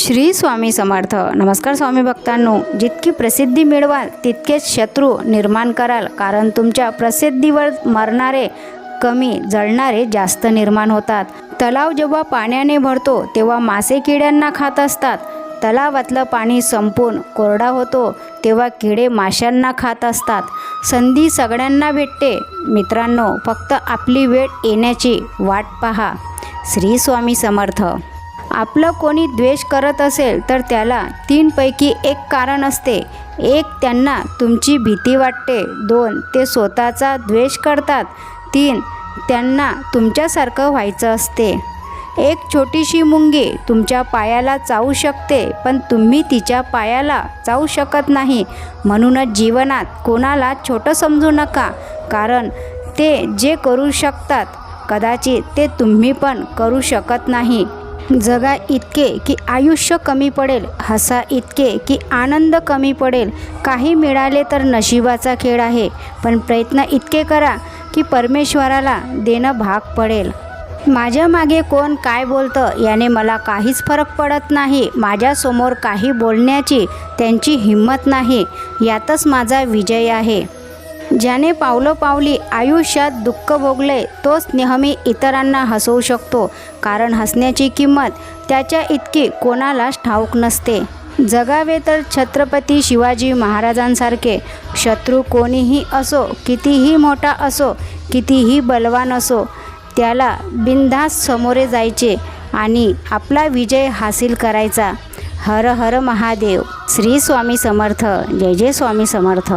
श्री स्वामी समर्थ. नमस्कार स्वामी भक्तांनो. जितकी प्रसिद्धी मिळवाल तितकेच शत्रू निर्माण कराल. कारण तुमच्या प्रसिद्धीवर मरणारे कमी जळणारे जास्त निर्माण होतात. तलाव जेव्हा पाण्याने भरतो तेव्हा मासे किड्यांना खात असतात. तलावातलं पाणी संपून कोरडा होतो तेव्हा किडे माशांना खात असतात. संधी सगळ्यांना भेटते. मित्रांनो फक्त आपली वेळ येण्याची वाट पहा. श्री स्वामी समर्थ. आपलं कोणी द्वेष करत असेल तर त्याला तीनपैकी एक कारण असते. एक त्यांना तुमची भीती वाटते. दोन ते स्वतःचा द्वेष करतात. तीन त्यांना तुमच्यासारखं व्हायचं असते. एक छोटीशी मुंगी तुमच्या पायाला चावू शकते पण तुम्ही तिच्या पायाला चावू शकत नाही. म्हणूनच जीवनात कोणाला छोटं समजू नका कारण ते जे करू शकतात कदाचित ते तुम्ही पण करू शकत नाही. जगा इतके की आयुष्य कमी पडेल हसा इतके की आनंद कमी पडेल. काही मिळाले तर नशिबाचा खेळ आहे पण प्रयत्न इतके करा की परमेश्वराला देणं भाग पडेल. माझ्या मागे कोण काय बोलतं याने मला काहीच फरक पडत नाही. माझ्यासमोर काही बोलण्याची त्यांची हिंमत नाही. यातच माझा विजय आहे. ज्याने पावलं पावली आयुष्यात दुःख भोगले तोच नेहमी इतरांना हसवू शकतो. कारण हसण्याची किंमत त्याच्या इतकी कोणालाच ठाऊक नसते. जगावे तर छत्रपती शिवाजी महाराजांसारखे. शत्रू कोणीही असो कितीही मोठा असो कितीही बलवान असो त्याला बिनधास्त समोरे जायचे आणि आपला विजय हासिल करायचा. हर हर महादेव. श्री स्वामी समर्थ. जय जय स्वामी समर्थ.